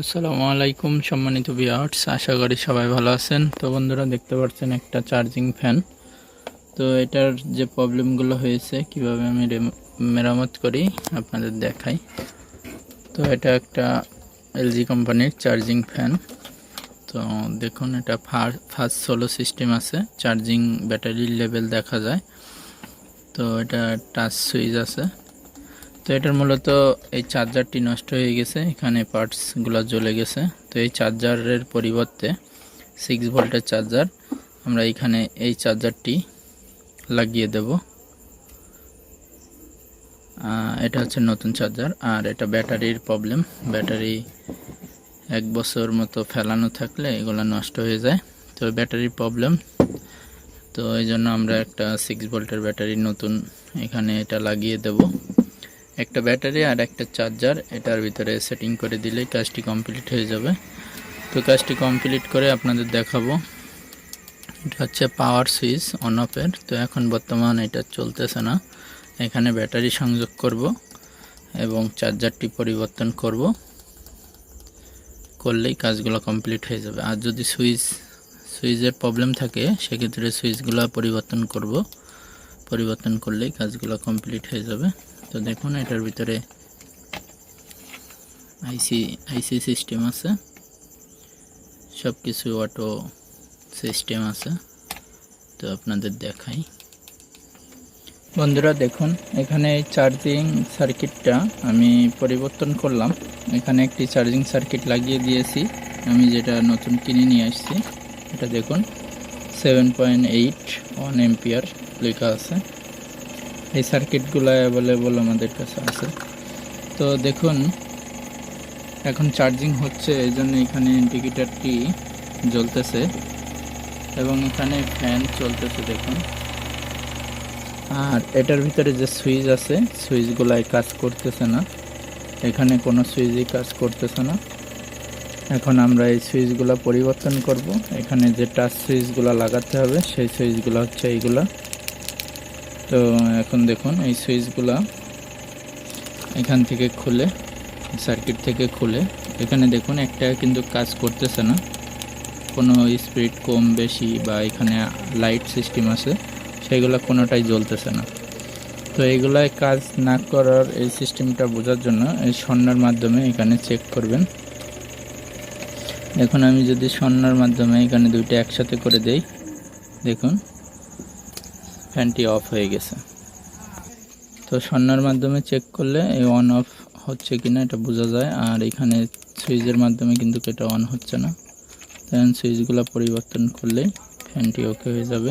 আসসালামু আলাইকুম, সম্মানিত ভিউয়ার্স আশা করি সবাই ভালো আছেন। তো বন্ধুরা, দেখতে পাচ্ছেন একটা চার্জিং ফ্যান তো এটার যে প্রবলেমগুলো হয়েছে, কীভাবে আমি রেম- মেরামত করি, আপনাদের দেখাই। তো এটা একটা এলজি কোম্পানির চার্জিং ফ্যান তো দেখুন, এটা ফাস্ট সোলো সিস্টেম আছে চার্জিং ব্যাটারির লেভেল দেখা যায়। তো এটা টাচ সুইচ আছে। তো এটার মূলত এই চার্জারটি নষ্ট হয়ে গেছে, এখানে পার্টসগুলো জ্বলে গেছে। তো এই চার্জারের পরিবর্তে সিক্স ভোল্টের চার্জার, আমরা এখানে এই চার্জারটি লাগিয়ে দেব। এটা হচ্ছে নতুন চার্জার, আর এটা ব্যাটারির প্রবলেম ব্যাটারি এক বছর মতো ফেলানো থাকলে এগুলো নষ্ট হয়ে যায়, তো ব্যাটারির প্রবলেম তো এই জন্য আমরা একটা সিক্স ভোল্টের ব্যাটারি নতুন এখানে এটা লাগিয়ে দেবো। একটা ব্যাটারি আর একটা চার্জার, এটার ভিতরে সেটিং করে দিলেই কাজটি কমপ্লিট হয়ে যাবে। তো কাজটি কমপ্লিট করে আপনাদের দেখাবো। এটা হচ্ছে পাওয়ার সুইচ অন অফের তো এখন বর্তমান এটা চলতেছে না। এখানে ব্যাটারি সংযোগ করব এবং চার্জারটি পরিবর্তন করব। করলেই কাজগুলো কমপ্লিট হয়ে যাবে। আর যদি সুইচ সুইচের প্রবলেম থাকে, সেক্ষেত্রে সুইচগুলো পরিবর্তন করব। পরিবর্তন করলেই কাজগুলো কমপ্লিট হয়ে যাবে। তো দেখুন এটার ভিতরে আইসি আইসি সিস্টেম আছে। সব কিছু অটো সিস্টেম আছে। তো আপনাদের দেখাই। বন্ধুরা, দেখুন, এখানে চার্জিং সার্কিটটা আমি পরিবর্তন করলাম। এখানে একটি চার্জিং সার্কিট লাগিয়ে দিয়েছি। আমি যেটা নতুন কিনে নিয়ে আসছি, এটা দেখুন seven point eight one ampere লেখা আছে। এই সার্কিটগুলো অ্যাভেলেবল আমাদের কাছে আছে। তো দেখুন, এখন চার্জিং হচ্ছে, এই জন্য এখানে ইন্ডিকেটারটি জ্বলতেছে এবং এখানে ফ্যান চলতেছে, দেখুন। আর এটার ভিতরে যে সুইচ আছে সুইচগুলাই কাজ করতেছে না। এখানে কোনো সুইচই কাজ করতেছে না। এখন আমরা এই সুইচগুলো পরিবর্তন করব। এখানে যে টাচ সুইচগুলো লাগাতে হবে, সেই সুইচগুলো হচ্ছে এইগুলা। তো এখন দেখুন, এই সুইচগুলো এখান থেকে খুলে, সার্কিট থেকে খুলে। এখানে দেখুন, একটা কিন্তু কাজ করতেছে না। কোনো স্পিড কম, বেশি বা এখানে লাইট সিস্টেম আছে, সেগুলো কোনোটাই জ্বলতেছে না। তো এইগুলায় কাজ না করার এই সিস্টেমটা বোঝার জন্য এই সন্ন্যার মাধ্যমে এখানে চেক করবেন। এখন আমি যদি সন্ন্যার মাধ্যমে এখানে দুইটা একসাথে করে দেই, দেখুন। ফ্যানটি অফ হয়ে গেছে। তো সন্ন্যার মাধ্যমে চেক করলে এই অন অফ হচ্ছে কিনা এটা বোঝা যায়। আর এখানে সুইচের মাধ্যমে কিন্তু এটা অন হচ্ছে না। তখন সুইচগুলো পরিবর্তন করলে ফ্যানটি ওকে হয়ে যাবে।